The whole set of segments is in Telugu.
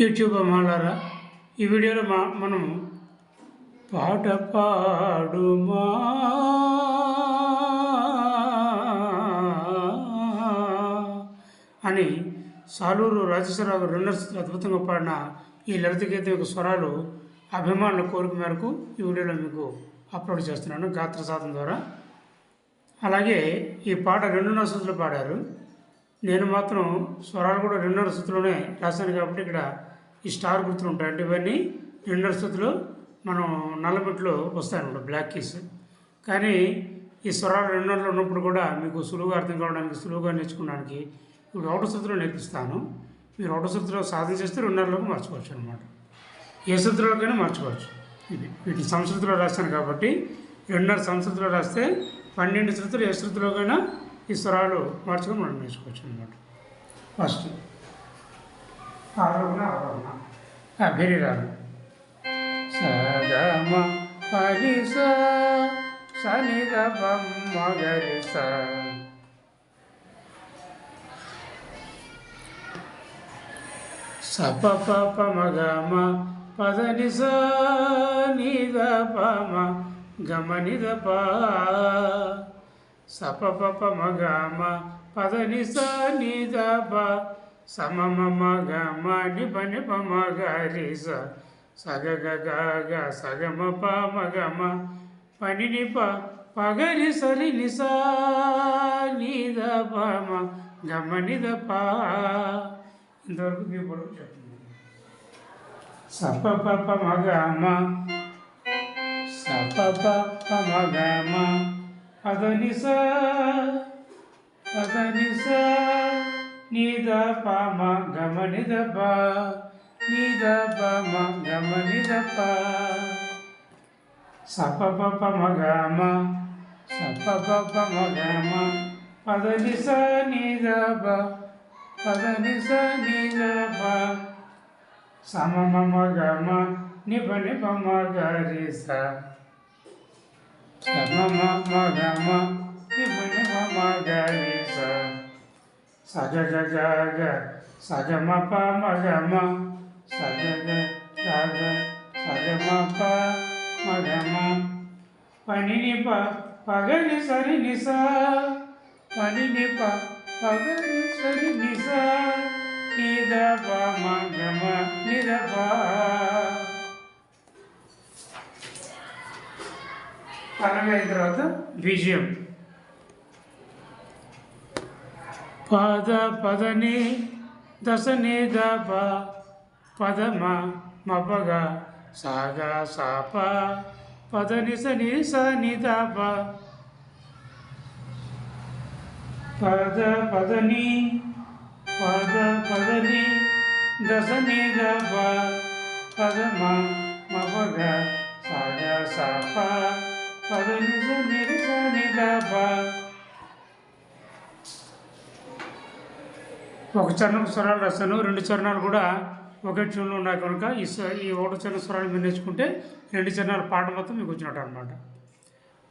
యూట్యూబ్ అమ్మాలారా ఈ వీడియోలో మా మనం పాట పాడుమా అని సాలూరు రాజేశ్వరరావు గారు అద్భుతంగా పాడిన ఈ లలిత గీతం యొక్క స్వరాలు అభిమానుల కోరిక మేరకు ఈ వీడియోలో మీకు అప్లోడ్ చేస్తున్నాను గాత్ర సాధన ద్వారా. అలాగే ఈ పాట రెండున్నర స్థుతులు పాడారు. నేను మాత్రం స్వరాలు కూడా రెండున్నర స్థుతిలోనే రాశాను కాబట్టి ఇక్కడ ఈ స్టార్ గుర్తులు ఉంటాయి. అంటే ఇవన్నీ రెండు స్థుతులు మనం నల్లబెట్లో వస్తాయన్నమాట బ్లాక్ కీస్ కానీ ఈ స్వరాలు రెండున్నరలో ఉన్నప్పుడు కూడా మీకు సులువుగా అర్థం కావడానికి సులువుగా నేర్చుకోవడానికి ఇప్పుడు ఒకటో స్థుతిలో నేర్పిస్తాను. మీరు ఒకటో స్థుతిలో సాధన చేస్తే రెండున్నరలోకి మార్చుకోవచ్చు అనమాట ఏ శృతిలోకైనా మార్చుకోవచ్చు. ఇది వీటిని సంస్కృతిలో రాస్తాను కాబట్టి రెండున్నర సంస్కృతిలో రాస్తే పన్నెండు శృతులు ఏ శృతిలోకైనా ఈ స్వరాలు మార్చుకొని మనం నేర్చుకోవచ్చు అనమాట ఫస్ట్ ఆరోహణ ఆరోహణ. అభిరి రాను సగమ సనిద బమ్మ గరిస సప పప మగమ పద నిస నిద పమ గమ నిద ప. సప పప మగమ పద నిస నిద ప సమ మమ గమ నిప నిప మగ రిస సగ గ గ గ సగమ ప మగమ పని నిప పగరి సరి నిస నిద పమ గమ నిద ప ఇంతవరకు మీ పొడవు చెప్తుంది సప పప మగమ సప పప మగమ పదని స పదని స నిద పమ గమ నిద ప నిద సప పప మగమ సప పప మగమ పదని స నిద ప పదని స నిద ప నిప నిప మగ సగ గ గ ప మ సగ గ గ ప మ గ ప పగ సరి ని పనిని పని ప పగ సరి ని నిద ప మగమ నిద ప పల్లవి అయిన తర్వాత విజయం. పద పదని దశని దప పదమ మపగ సాగ సాప పదని సని సని దప పద పదని పద పదని దశని దప పదమ మపగ సాగ సాప పదని సని సని ఒక చరణం స్వరాలు రాస్తాను రెండు చరణాలు కూడా ఒకే ట్యూన్లో ఉన్నాయి కనుక ఈ ఈ ఒకటి చరణ స్వరాలు మీరు నేర్చుకుంటే రెండు చరణాల పాట మొత్తం మీకు వచ్చినట్టు అనమాట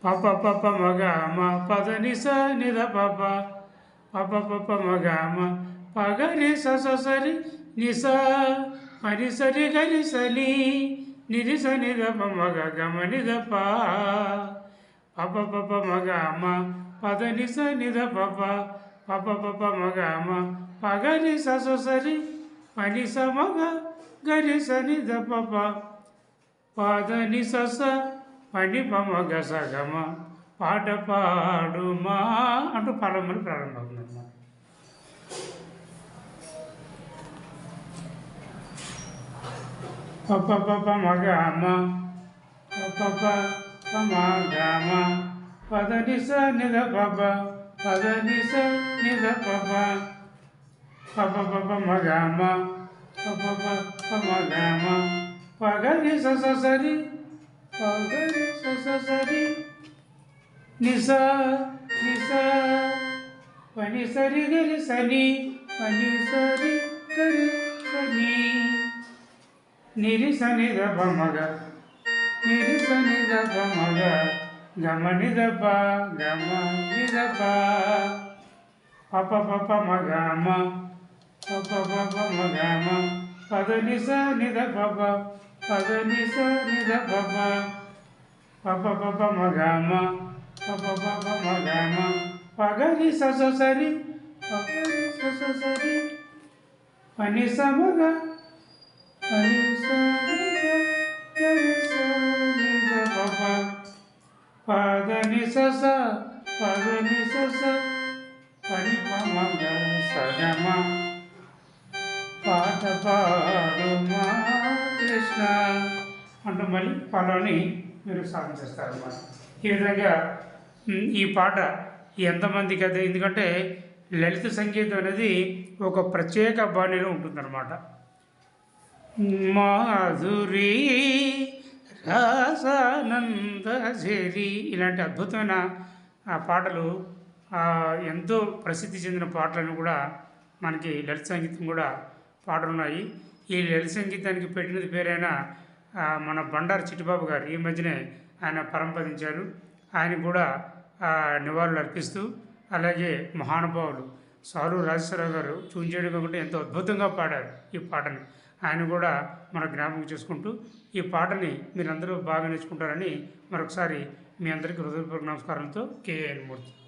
పాప పప మగ మ పద నిస నిద పప పాప పప మగ మ పగ ని స స సరి నిస మరి సరి గరి సని నిరిస స మగ గమ నిద పప పప మగ అమ్మ పద నిస నిద పప పప పప మగ అమ్మ పగ నిస సొసరి పనిస మగ గరిస నిద పప పాద నిస పని పమగ సగమ పాట పాడుమా అంటూ ప్రారంభం. pa pa pa pa ma ga ma Nisa, Nisa pa pa Nisa, Nisa ma pa da ni sa ni da pa Nisa, Nisa da ni Nisa, Nisa da Nisa Nisa. pa pa pa pa ma ga ma pa pa pa pa ma ga ma pa ga ni sa sa sa ri pa ga ni sa sa sa ri ni sa ni sa pa ni sa ri ga ni sa ni pa ni sa ri ga ni sa ni సని దప మగ గమ నిదప గమ నిదప పప పప మగ పప పప మగ మ పదని నిద పప పదని స నిద పప పప పప మగమ పప పప మగమ పగని స స సరి పగని సరి పని స పదని స పదని స పని పాట పాడుమా కృష్ణ. అంటూ మళ్ళీ పాటని మీరు సాధన చేస్తారన్నమాట ఈ విధంగా ఈ పాట ఎంతమందికి అదే ఎందుకంటే లలిత సంగీతం అనేది ఒక ప్రత్యేక బాణిలో ఉంటుందన్నమాట. మాధురి రాసానంద జరి ఇలాంటి అద్భుతమైన ఆ పాటలు ఎంతో ప్రసిద్ధి చెందిన పాటలను కూడా మనకి లలిత సంగీతం కూడా పాటలు ఉన్నాయి ఈ లలిత సంగీతానికి పెట్టినది పేరైన మన బండారు చిట్టిబాబు గారు. ఈ మధ్యనే ఆయన పరంపదించారు. ఆయన కూడా నివాళులు అర్పిస్తూ అలాగే మహానుభావులు సారు రాజేశ్వరరావు గారు చూన్ కాకుండా ఎంతో అద్భుతంగా పాడారు ఈ పాటని. ఆయన కూడా మన జ్ఞాపకం చేసుకుంటూ ఈ పాటని మీరందరూ బాగా నేర్చుకుంటారని మరొకసారి మీ అందరికీ హృదయపూర్వక నమస్కారంతో కేఎన్ మూర్తి.